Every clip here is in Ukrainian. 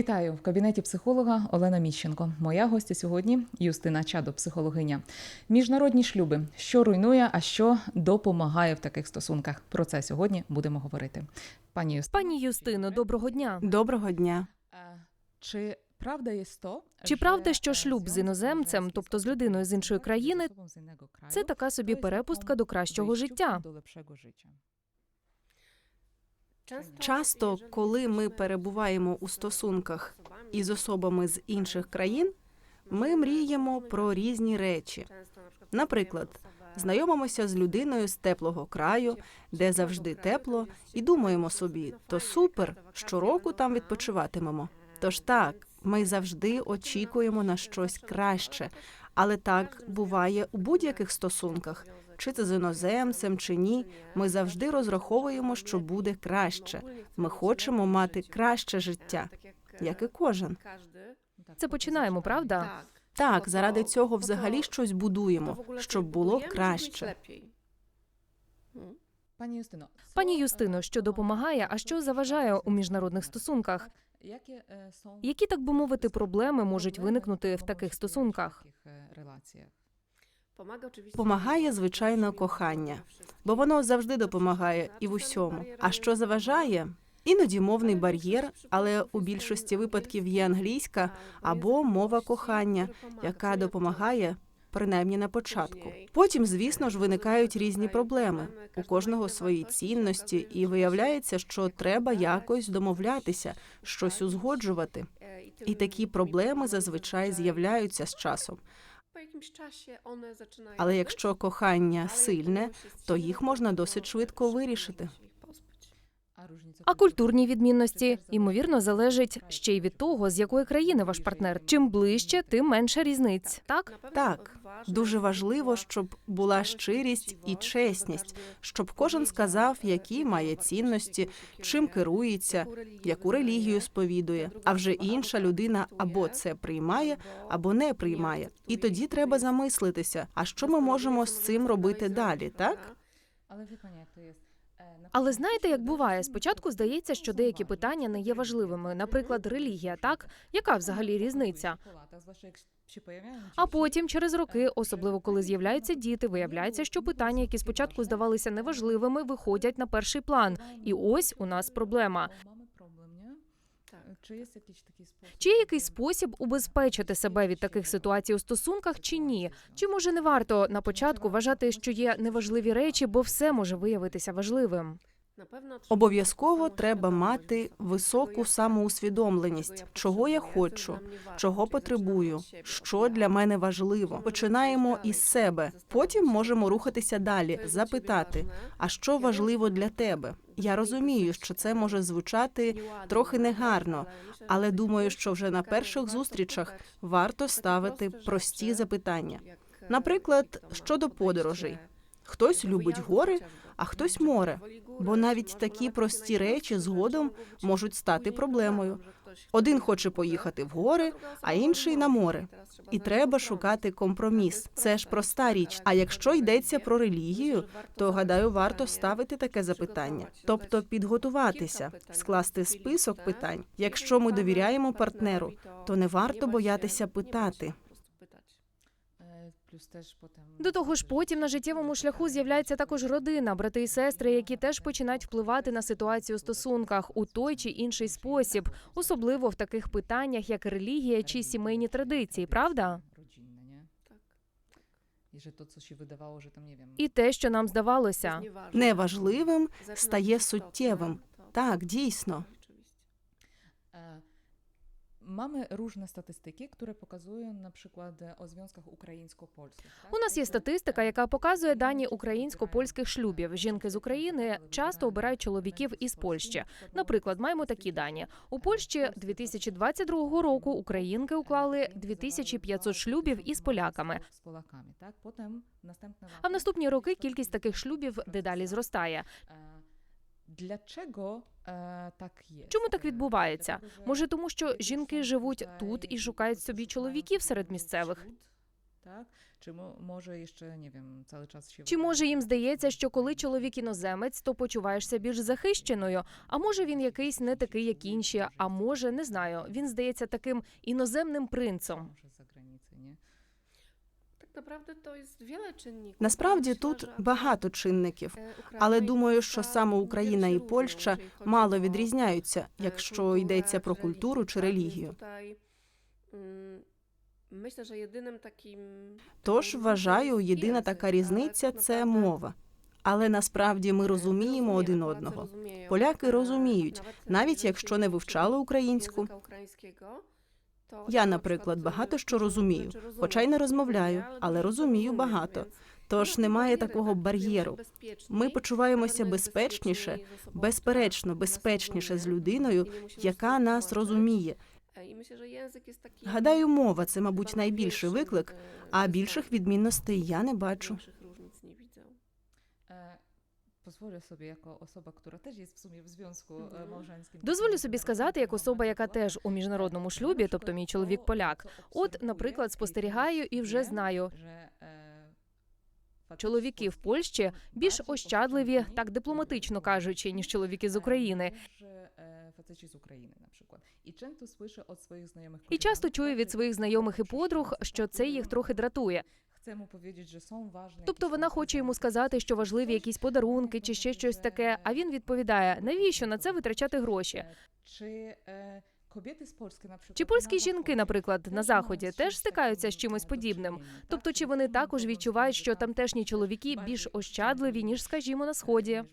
Вітаю в кабінеті психолога Олена Міщенко. Моя гостя сьогодні Юстина Чадо, психологиня. Міжнародні шлюби, що руйнує, а що допомагає в таких стосунках. Про це сьогодні будемо говорити. Пані Юстина, Пані Юстино, доброго дня. Доброго дня. чи правда є то? Чи правда, що шлюб з іноземцем, тобто з людиною з іншої країни, Це така собі перепустка до кращого життя. Часто, коли ми перебуваємо у стосунках із особами з інших країн, ми мріємо про різні речі. Наприклад, знайомимося з людиною з теплого краю, де завжди тепло, і думаємо собі, то супер, щороку там відпочиватимемо. Тож так, ми завжди очікуємо на щось краще, але так буває у будь-яких стосунках. Чи це з іноземцем, чи ні, ми завжди розраховуємо, що буде краще. Ми хочемо мати краще життя, як і кожен. Це починаємо, правда? Так, заради цього взагалі щось будуємо, щоб було краще. Пані Юстино, Пані Юстино, що допомагає, а що заважає у міжнародних стосунках? які, е, так би мовити, проблеми можуть виникнути в таких стосунках? Помагає звичайно кохання, бо воно завжди допомагає і в усьому. А що заважає? Іноді мовний бар'єр, але у більшості випадків є англійська або мова кохання, яка допомагає. Принаймні на початку. Потім, звісно ж, виникають різні проблеми. У кожного свої цінності, і виявляється, що треба якось домовлятися, щось узгоджувати. І такі проблеми зазвичай з'являються з часом. Але якщо кохання сильне, то їх можна досить швидко вирішити. А культурні відмінності ймовірно залежать ще й від того, з якої країни ваш партнер. Чим ближче, тим менше різниць. Так Так, дуже важливо, щоб була щирість і чесність, щоб кожен сказав, які має цінності, чим керується, яку релігію сповідує. А вже інша людина або це приймає, або не приймає. І тоді треба замислитися, а що ми можемо з цим робити далі, так? Але Але знаєте, як буває, спочатку здається, що деякі питання не є важливими, наприклад, релігія, так яка взагалі різниця? А потім, через роки, особливо коли з'являються діти, виявляється, що питання, які спочатку здавалися неважливими, виходять на перший план. І ось у нас проблема. Чи є якийсь такий спосіб? Чи є якийсь спосіб убезпечити себе від таких ситуацій у стосунках, чи ні? Чи може не варто на початку вважати, що є неважливі речі, бо все може виявитися важливим? Обов'язково треба мати високу самоусвідомленість, чого я хочу, чого потребую, що для мене важливо. Починаємо із себе. Потім можемо рухатися далі, запитати, а що важливо для тебе? Я розумію, що це може звучати трохи негарно, але думаю, що вже на перших зустрічах варто ставити прості запитання. Наприклад, щодо подорожей. Хтось любить гори, а хтось море. Бо навіть такі прості речі згодом можуть стати проблемою. Один хоче поїхати в гори, а інший на море. І треба шукати компроміс. Це ж проста річ. А якщо йдеться про релігію, то гадаю, варто ставити таке запитання, тобто підготуватися, скласти список питань. Якщо ми довіряємо партнеру, то не варто боятися питати. Е, Плюс теж потім До того ж, потім на життєвому шляху з'являється також родина, брати і сестри, які теж починають впливати на ситуацію у стосунках у той чи інший спосіб, особливо в таких питаннях, як релігія чи сімейні традиції, правда? І те, що нам здавалося. Неважливим стає суттєвим. Так, дійсно. Mamy różne statystyki, które pokazują na przykład e, o związkach ukraińsko-polskich. У нас є статистика, яка показує дані українсько-польських шлюбів. Жінки з України часто обирають чоловіків із Польщі. Наприклад, маємо такі дані у Польщі 2022 року. Українки уклали 2500 шлюбів із поляками. А в наступні роки кількість таких шлюбів дедалі зростає. E, Dlaczego e, tak jest? Чому так відбувається? Може, тому що жінки живуть тут і шукають собі чоловіків серед місцевих. Так? Чи мо- може ще, не wiem, cały czas się Чи може їм здається, що коли чоловік іноземець, то почуваєшся більш захищеною? А може він якийсь не такий, як інші? А може, не знаю, він здається таким іноземним принцем. Насправді тут багато чинників. e, Але думаю, що саме Україна і Польща мало відрізняються, e, якщо йдеться про культуру чи релігію. Тож вважаю, єдина така різниця це мова. Але насправді ми розуміємо один одного. Поляки розуміють, навіть якщо не вивчали українську. Я, наприклад, багато що розумію, хоча й не розмовляю, але розумію багато. Тож немає такого бар'єру. Ми почуваємося безпечніше, безперечно, безпечніше з людиною, яка нас розуміє. Гадаю, мова це, мабуть, найбільший виклик, а більших відмінностей я не бачу. Sobie jako osoba, która też jest w sumie w związku e, Mhm. małżeńskim. Дозволю собі сказати, як особа, яка теж у міжнародному шлюбі, тобто мій чоловік поляк. От, наприклад, спостерігаю і вже знаю, чоловіки в Польщі більш ощадливі, так дипломатично кажучи, ніж чоловіки з України. Z Ukrainy na przykład. I często słyszę od swoich znajomych І часто чую від своїх знайомих і подруг, що це їх трохи дратує. Chcę mu powiedzieć, że są ważne Тобто вона хоче йому сказати, що важливі якісь подарунки чи ще щось таке. А він відповідає: навіщо на це витрачати гроші? Е, Чи е, kobiety z Polski, на Чи польські жінки, наприклад, на заході теж стикаються з чимось подібним? Тобто, чи вони також відчувають, що тамтешні чоловіки більш ощадливі, ніж, скажімо, на сході?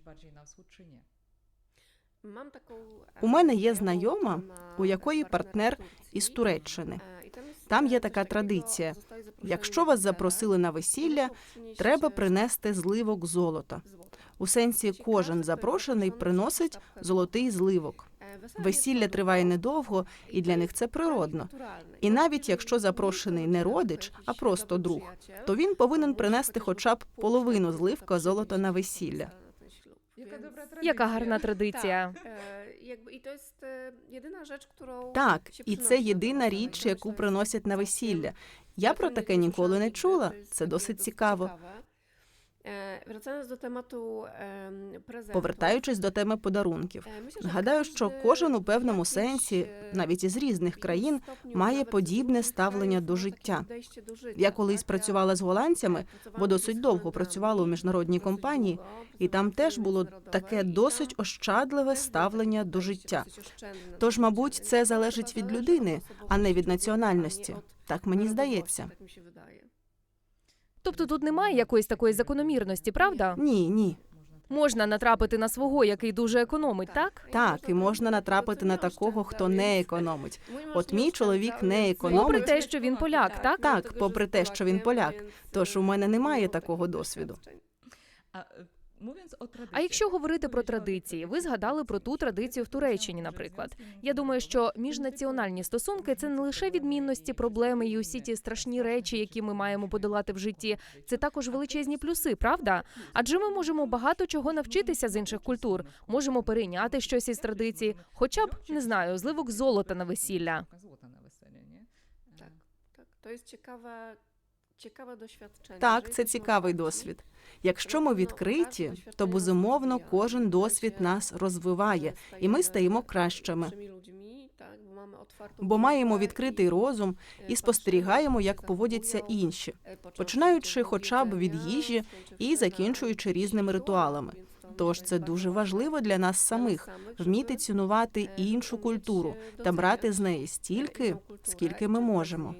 У мене є знайома, у якої партнер із Туреччини. Там є така традиція: якщо вас запросили на весілля, треба принести зливок золота. У сенсі, кожен запрошений приносить золотий зливок. Весілля триває недовго, і для них це природно. І навіть якщо запрошений не родич, а просто друг, то він повинен принести хоча б половину зливка золота на весілля. Яка гарна традиція. Так, і це єдина річ, яку приносять на весілля. Я про таке ніколи не чула. Це досить цікаво. Wracając do tematu em, prezentów. Повертаючись до теми подарунків, że гадаю, що кожен у певному сенсі, навіть із різних країн, має подібне ставлення до життя. Я колись працювала з голландцями, бо досить довго працювала у міжнародній компанії, і там теж було таке досить ощадливе ставлення до життя. Тож, мабуть, це залежить від людини, а не від національності. Так мені здається. Тобто тут немає якоїсь такої закономірності, правда? Ні, ні. Можна натрапити на свого, який дуже економить, так? Так, і можна натрапити на такого, хто не економить. От мій чоловік не економить. Попри те, що він поляк, так? Так, попри те, що він поляк. Тож у мене немає такого досвіду. А, якщо говорити про традиції, ви згадали про ту традицію в Туреччині, наприклад. Я думаю, що міжнаціональні стосунки це не лише відмінності, проблеми і усі ті страшні речі, які ми маємо подолати в житті. Це також величезні плюси, правда? Адже ми можемо багато чого навчитися з інших культур, можемо перейняти щось із традицій, хоча б не знаю, зливок золота на весілля. złota na wesele, nie? E, Ciekawe doświadczenie. Так, це цікавий досвід. Якщо ми відкриті, то безумовно кожен досвід нас розвиває, і ми стаємо кращими. Бо маємо відкритий розум e, і спостерігаємо, як поводяться інші, e, починаючи хоча б від їжі і закінчуючи різними ритуалами. Тож це дуже важливо для нас самих вміти цінувати e, іншу культуру та брати з неї стільки, скільки ми z можемо.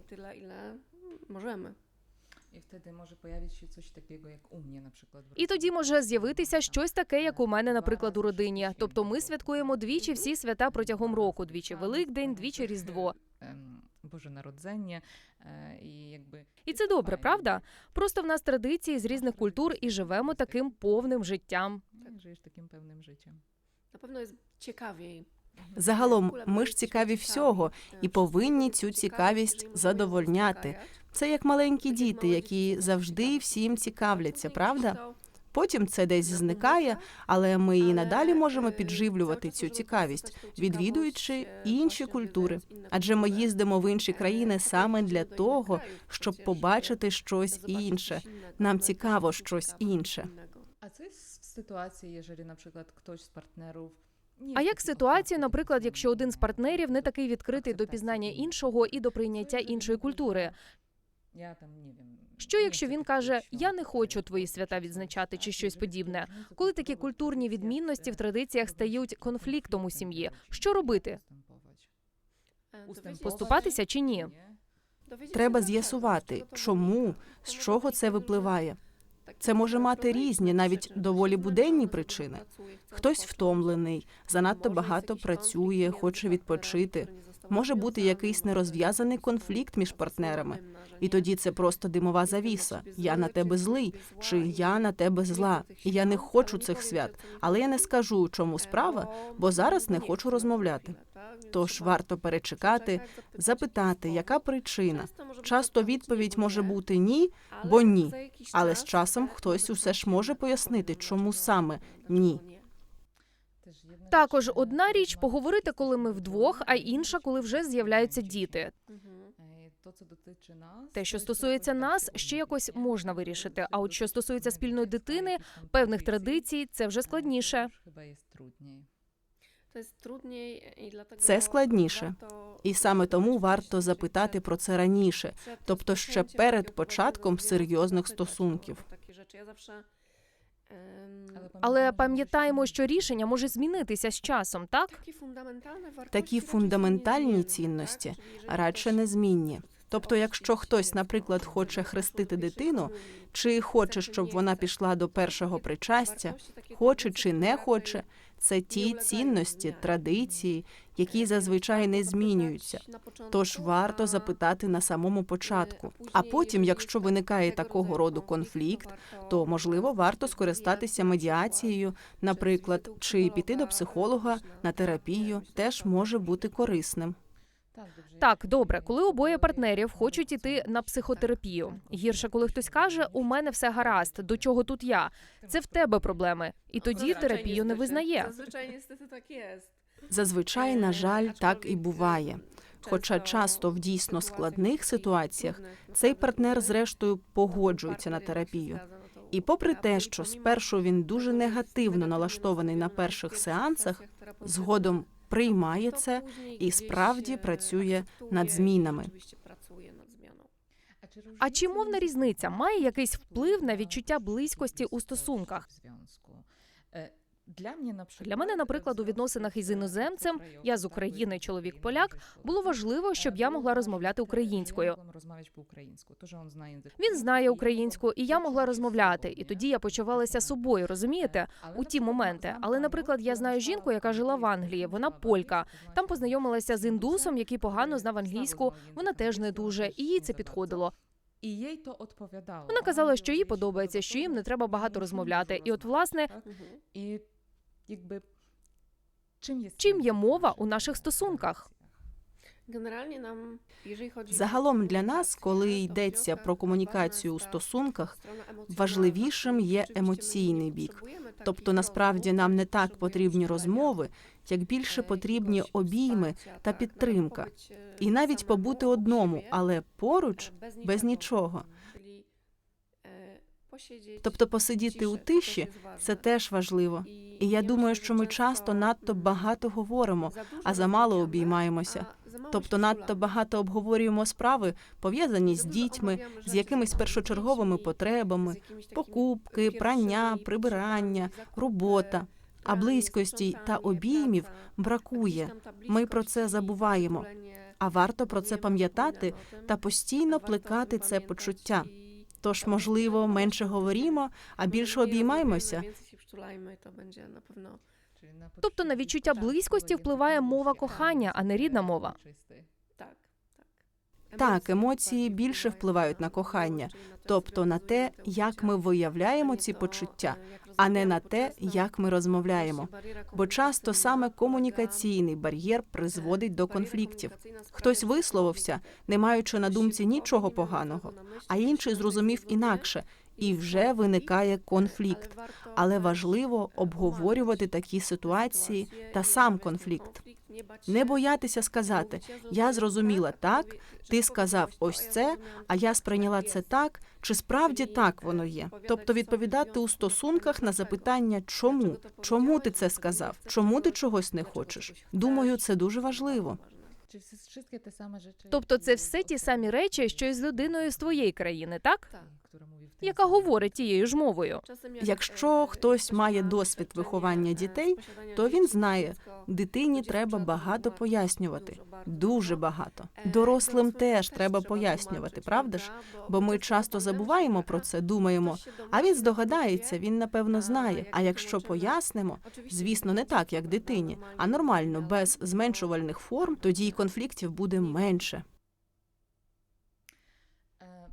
Pojawić się coś takiego jak u mnie na przykład. w І тоді може з'явитися щось таке, як у мене, наприклад, у родині. Тобто ми святкуємо двічі всі свята протягом року: двічі Великдень, двічі Різдво. Ем, Боже народження е, і якби І це добре, правда? Просто в нас традиції з різних культур і живемо таким повним життям. так живеш таким певним життям. Jest ciekawiej. Загалом, ми ж цікаві всього і повинні цю цікавість задовольняти. Це як маленькі діти, які завжди всім цікавляться, правда? Потім це десь зникає, але ми і надалі можемо підживлювати цю цікавість, відвідуючи інші культури. Адже ми їздимо в інші країни саме для того, щоб побачити щось інше. Нам цікаво щось інше. А це с- ситуація, якщо, наприклад, хтось з партнерів. Ні, А як такі ситуація, наприклад, якщо один з партнерів не такий відкритий до пізнання іншого. і до прийняття іншої культури? Я там Що якщо він каже я не хочу твої свята відзначати чи щось подібне? Коли такі культурні відмінності в традиціях стають конфліктом у сім'ї, що робити? Поступатися чи ні? Треба з'ясувати, чому, з чого це випливає. Це може мати різні, навіть доволі буденні причини. Хтось втомлений, занадто багато працює, хоче відпочити. Може бути якийсь нерозв'язаний конфлікт між партнерами. І тоді це просто димова завіса. Я на тебе злий, чи я на тебе зла. І я не хочу цих свят. Але я не скажу, у чому справа, бо зараз не хочу розмовляти. Тож варто перечекати, запитати, яка причина. Часто відповідь може бути ні, бо ні. Але з часом хтось усе ж може пояснити, чому саме ні. Також одна річ поговорити, коли ми вдвох, а інша, коли вже з'являються діти. Те, що стосується нас, ще якось можна вирішити. А от що стосується спільної дитини, певних традицій, це вже складніше. Це складніше. І саме тому варто запитати про це раніше, тобто ще перед початком серйозних стосунків. Але пам'ятаємо, що рішення може змінитися з часом, так? Такі фундаментальні цінності радше незмінні. Тобто, якщо хтось, наприклад, хоче хрестити дитину, чи хоче, щоб вона пішла до першого причастя, хоче чи не хоче, це ті цінності, традиції, які зазвичай не змінюються. Тож варто запитати на самому початку. А потім, якщо виникає такого роду конфлікт, то можливо варто скористатися медіацією, наприклад, чи піти до психолога на терапію, теж може бути корисним. Так, добре, коли обоє партнерів хочуть іти на психотерапію. Гірше, коли хтось каже, у мене все гаразд, до чого тут я? Це в тебе проблеми, і тоді терапію не визнає. Зазвичай на жаль, так і буває. Хоча часто в дійсно складних ситуаціях цей партнер, зрештою, погоджується на терапію. І попри те, що спершу він дуже негативно налаштований на перших сеансах, згодом приймає це і справді працює над змінами. А чи мовна різниця має якийсь вплив на відчуття близькості у стосунках? Е, Для мене, Для мене, наприклад, у відносинах із іноземцем, я з України, чоловік поляк, було важливо, щоб я могла розмовляти українською. Він знає українську, і я могла розмовляти. І тоді я почувалася собою, розумієте? У ті моменти. Але, наприклад, я знаю жінку, яка жила в Англії. Вона полька. Там познайомилася з індусом, який погано знав англійську. Вона теж не дуже, і їй це підходило. І їй то відповідало. Вона казала, що їй подобається, що їм не треба багато розмовляти. І от, власне, І якби чим є чим є мова у наших стосунках? Генеральні нам, Загалом для нас, коли йдеться про комунікацію у стосунках, важливішим є емоційний бік. Тобто, насправді нам не так потрібні розмови, як більше потрібні обійми та підтримка. І навіть побути одному, але поруч без нічого. Тобто посидіти у тиші це теж важливо. І я думаю, що ми часто надто багато говоримо, а замало обіймаємося. Тобто надто багато обговорюємо справи, пов'язані з дітьми, з якимись першочерговими потребами, покупки, прання, прибирання, робота. А близькості та обіймів бракує. Ми про це забуваємо. А варто про це пам'ятати та постійно плекати це почуття. Тож, можливо, менше говоримо, а більше обіймаємося. Тобто на відчуття близькості впливає мова кохання, а не рідна мова. Так, Так, емоції більше впливають на кохання, тобто на те, як ми виявляємо ці почуття, а не на те, як ми розмовляємо. Бо часто саме комунікаційний бар'єр призводить до конфліктів. Хтось висловився, не маючи на думці нічого поганого, а інший зрозумів інакше, і вже виникає конфлікт. Але важливо обговорювати такі ситуації та сам конфлікт. Не боятися сказати Я зрозуміла так, ти сказав ось це, а я сприйняла це так, чи справді так воно є. Тобто відповідати у стосунках на запитання, чому, чому ти це сказав, чому ти чогось не хочеш. Думаю, це дуже важливо. Тобто, це все ті самі речі, що й з людиною з твоєї країни, так? Так. Яка говорить тією ж мовою. Якщо хтось має досвід виховання дітей, то він знає, дитині треба багато пояснювати, дуже багато. Дорослим теж треба пояснювати, правда ж? Бо ми часто забуваємо про це, думаємо, а він здогадається, він напевно знає. А якщо пояснимо, звісно, не так, як дитині, а нормально, без зменшувальних форм, тоді й конфліктів буде менше. Е,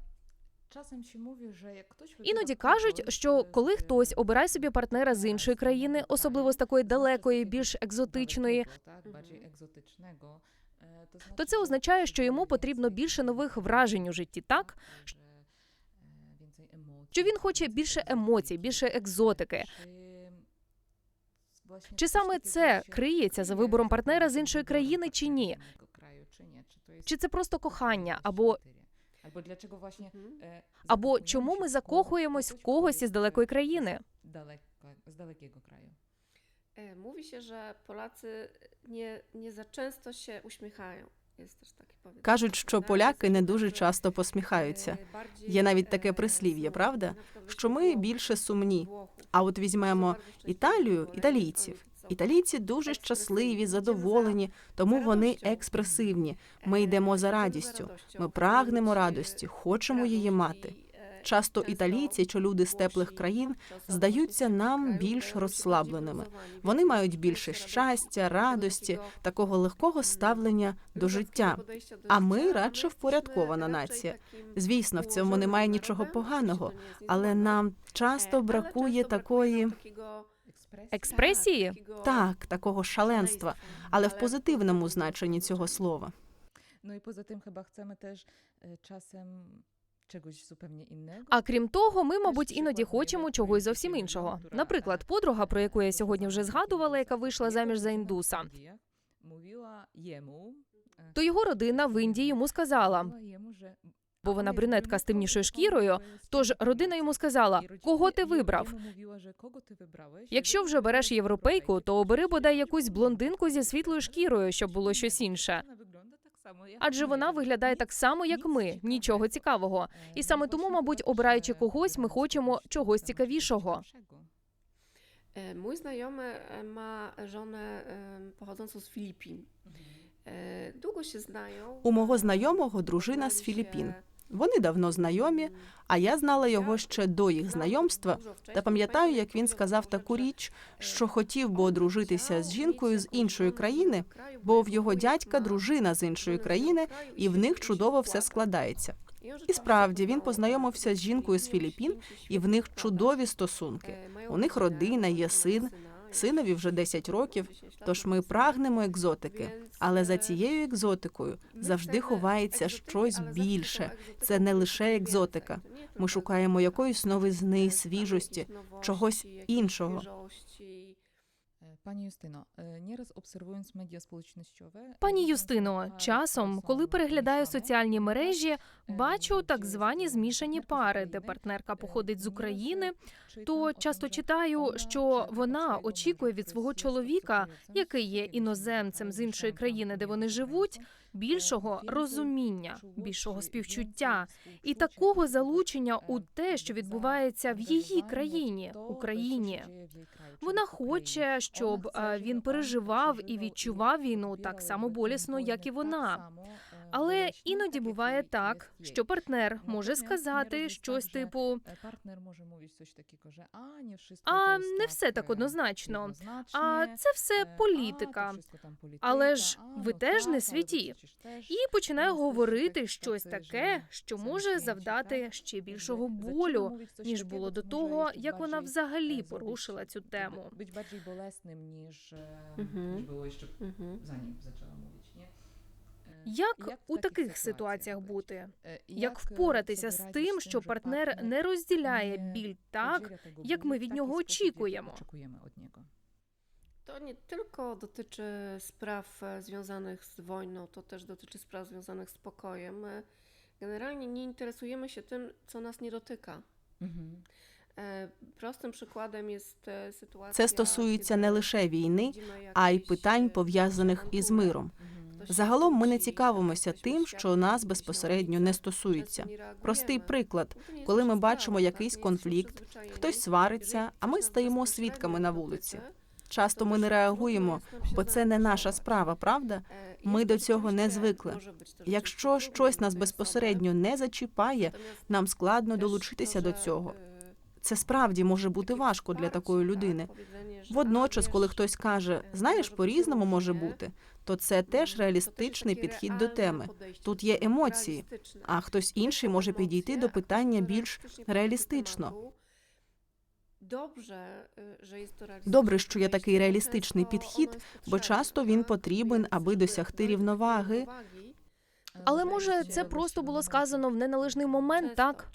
Czasem się mówi, że jak ktoś Іноді кажуть, що e, коли хтось обирає собі партнера з іншої країни, особливо з такої далекої, більш екзотичної, e, то це означає, що йому потрібно більше нових вражень у житті, так? Що він хоче більше емоцій, більше екзотики. Чи, саме це криється за вибором партнера з іншої країни чи ні? Чи це просто кохання, jakieś або dlaczego właśnie e, або чому ми w закохуємось в когось із далекої e, країни? z dalekiego kraju? E, Mówi się, że Polacy nie, nie za często się uśmiechają. Кажуть, що поляки не дуже часто посміхаються. Е, Є навіть е, таке прислів'я, sumni. правда? Що ми більше сумні. А от візьмемо Італію, італійців. Італійці дуже щасливі, задоволені, тому вони експресивні. Ми йдемо за радістю. Ми прагнемо радості, хочемо її мати. Часто італійці чи люди з теплих країн здаються нам більш розслабленими. Вони мають більше щастя, радості, такого легкого ставлення до життя. А ми радше впорядкована нація. Звісно, в цьому немає нічого поганого, але нам часто бракує такої Експресії? так, такого шаленства, але в позитивному значенні цього слова. No i poza tym chyba chcemy też e, czasem czegoś zupełnie. А крім того, ми, мабуть, іноді хочемо чогось зовсім іншого. Наприклад, подруга, про яку я сьогодні вже згадувала, яка вийшла заміж за індуса. То його родина в Індії йому сказала, бо вона брюнетка з темнішою шкірою. Тож родина йому сказала: кого ти вибрав? Якщо вже береш європейку, то обери бодай якусь блондинку зі світлою шкірою, щоб було щось інше. Адже вона виглядає так само, як ми, нічого цікавого. І саме тому, мабуть, обираючи когось, ми хочемо чогось цікавішого. Mój znajomy e, ma żonę pochodzącą z Filipin. E, Długo się znają. У мого знайомого дружина з Філіппін. Вони давно знайомі, а я знала його ще до їх знайомства. Та пам'ятаю, як він сказав таку річ, що хотів би одружитися з жінкою з іншої країни, бо в його дядька дружина з іншої країни, і в них чудово все складається. І справді він познайомився з жінкою з Філіппін, і в них чудові стосунки. У них родина, є син, синові вже 10 років. Тож ми прагнемо екзотики, але за цією екзотикою завжди ховається щось більше. Це не лише екзотика. Ми шукаємо якоїсь новизни, свіжості, чогось іншого. E, Justyno, e, nieraz obserwując media społecznościowe... Пані Юстино, часом, коли переглядаю соціальні мережі, e, бачу так звані e, змішані пари, де партнерка e, походить з e, України, то часто читаю, що вона очікує від свого чоловіка, який є іноземцем з іншої країни, де вони живуть, більшого розуміння, більшого співчуття і такого залучення у те, що відбувається в її країні, Україні. Вона хоче, щоб е, він переживав і відчував війну так само болісно, як і вона. Само, е, Але іноді буває так, що партнер може сказати щось типу: e, Partner може a А не все так однозначно. А це все e, політика. Але ж ви теж не святі. І починає говорити щось таке, що може завдати ще більшого болю, ніж було до того, як вона взагалі порушила цю тему. Bardziej bolesnym niż, e, Mhm. niż było jeszcze Mhm. zanim Як у таких ситуаціях бути? Як впоратися з тим, що партнер не розділяє біль так, як ми від нього очікуємо? od niego. To nie tylko dotyczy spraw e, związanych z wojną, to też dotyczy spraw związanych z pokojem. E, Generalnie nie interesujemy się tym, co nas nie dotyka. Мгм. E, Prostym przykładem jest e. Це стосується не лише війни, а й питань пов'язаних із миром. Загалом ми не цікавимося тим, що нас безпосередньо не стосується. Простий приклад, коли ми бачимо якийсь конфлікт, хтось свариться, а ми bezpośrednio свідками на вулиці. Часто ми не реагуємо, бо це не наша справа, правда? Е, Ми до цього не звикли. Якщо щось нас безпосередньо не зачіпає, нам складно долучитися до цього. Це справді може бути важко для такої людини. Водночас, коли хтось каже, знаєш, по-різному може бути, то це теж реалістичний підхід до теми. Тут є емоції, а хтось інший може підійти до питання більш реалістично. Добре, що є Добре, що є такий реалістичний підхід, бо часто він потрібен, аби досягти рівноваги. Але може це просто було сказано в неналежний момент, так?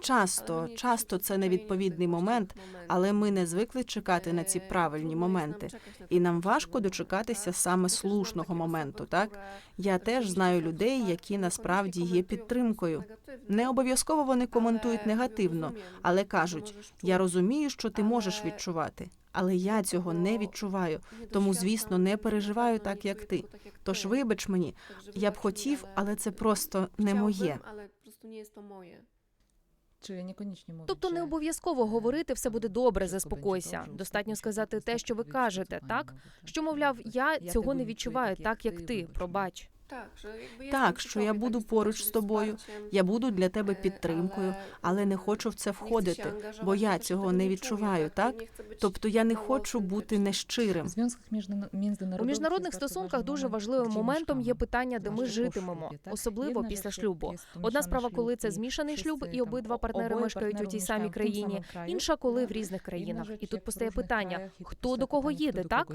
Часто. Часто, це невідповідний момент, але ми не звикли чекати на ці правильні моменти. І нам важко дочекатися саме слушного моменту, так? Я теж знаю людей, які насправді є підтримкою. Не обов'язково вони коментують негативно, але кажуть: я розумію, що ти можеш відчувати, але я цього не відчуваю. тому, звісно, не переживаю так, як ти. Тож, вибач мені, я б хотів, але це просто не моє. Чи ніконічні мови? Тобто не обов'язково говорити все буде добре, заспокойся. Достатньо сказати те, що ви кажете, так? Що мовляв, я цього не відчуваю так, як ти. Пробач. Так, що, якби я Так, що я буду поруч з тобою, Я буду для тебе е, підтримкою, але не хочу в це входити, бо я цього не відчуваю, так? Тобто я не хочу бути нещирим. У міжнародних стосунках дуже важливим моментом є питання, де ми житимемо, особливо після шлюбу. Одна справа, коли це змішаний шлюб, і обидва партнери мешкають у тій самій країні. Інша, коли в різних країнах. І тут постає питання: хто до кого їде, так.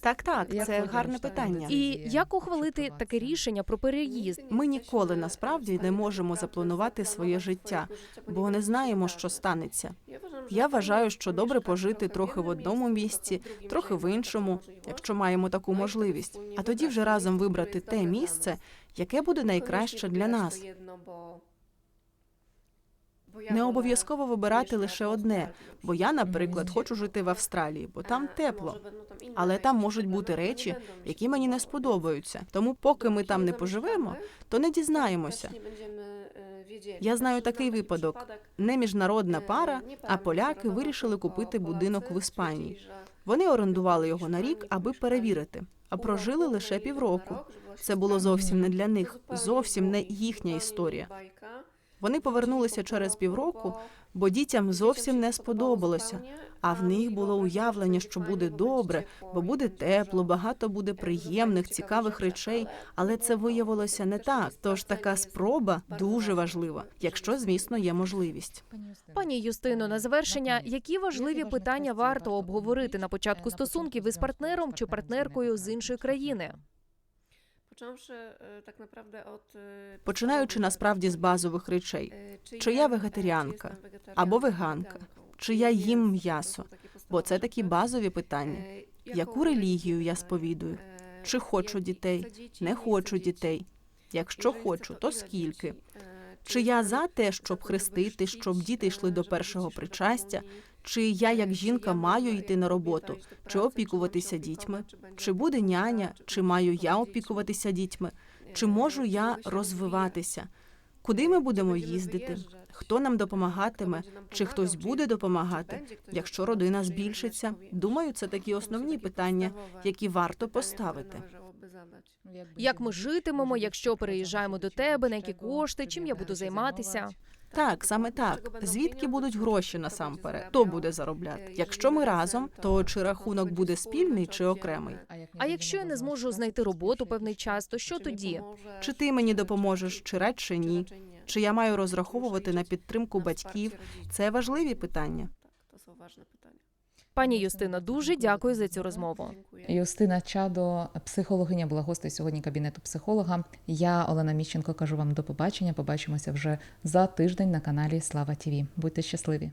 Так, так, Як це гарне питання. І як ухвалити таке рішення про переїзд? Ми ніколи насправді не можемо запланувати своє життя, бо не знаємо, що станеться. Я вважаю, що добре пожити трохи в одному місці, трохи в іншому, якщо маємо таку можливість. А тоді вже разом вибрати те місце, яке буде найкраще для нас. Не обов'язково вибирати лише одне, бо я, наприклад, хочу жити в Австралії, бо там тепло. Але там можуть бути речі, які мені не сподобаються. Тому, поки ми там не поживемо, то не дізнаємося. Я знаю такий випадок. Не міжнародна пара, а поляки вирішили купити будинок в Іспанії. Вони орендували його на рік, аби перевірити, а прожили лише півроку. Це було зовсім не для них, зовсім не їхня історія. Вони повернулися через півроку, бо дітям зовсім не сподобалося. А в них було уявлення, що буде добре, бо буде тепло, багато буде приємних, цікавих речей. Але це виявилося не так. Тож така спроба дуже важлива, якщо, звісно, є можливість. Пані Юстино, на завершення, які важливі питання варто обговорити на початку стосунків із партнером чи партнеркою з іншої країни? Починаючи насправді з базових речей, Чи я вегетаріанка або веганка, чи я їм м'ясо, бо це такі базові питання. Яку релігію я сповідую? Чи хочу дітей, не хочу дітей. Якщо хочу, то скільки? Чи я за те, щоб хрестити, щоб діти йшли до першого причастя? Чи я, як жінка, маю йти на роботу, чи опікуватися дітьми? Чи буде няня, чи маю я опікуватися дітьми? Чи можу я розвиватися? Куди ми будемо їздити? Хто нам допомагатиме? Чи хтось буде допомагати? Якщо родина збільшиться, думаю, це такі основні питання, які варто поставити. Як ми житимемо, якщо переїжджаємо до тебе, на які кошти, чим я буду займатися? Так, саме так. Звідки будуть гроші насамперед? Хто буде заробляти? Якщо ми разом, то чи рахунок буде спільний чи окремий? А якщо я не зможу знайти роботу певний час, то що тоді? Чи ти мені допоможеш, чи радше ні? Чи я маю розраховувати на підтримку батьків? Це важливі питання. Пані Юстина, дуже дякую за цю розмову. Юстина Чадо, психологиня, була гостею сьогодні кабінету психолога. Я Олена Міщенко кажу вам до побачення. Побачимося вже за тиждень на каналі Слава Тіві. Будьте щасливі.